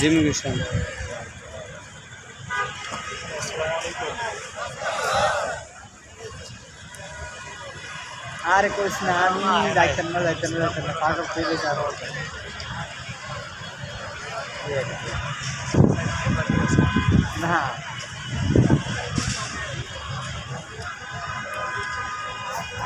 Gym mission आरे कृष्ण आम्ही जायचं जायचं जायचं पाठव पहिले जावं हाँ।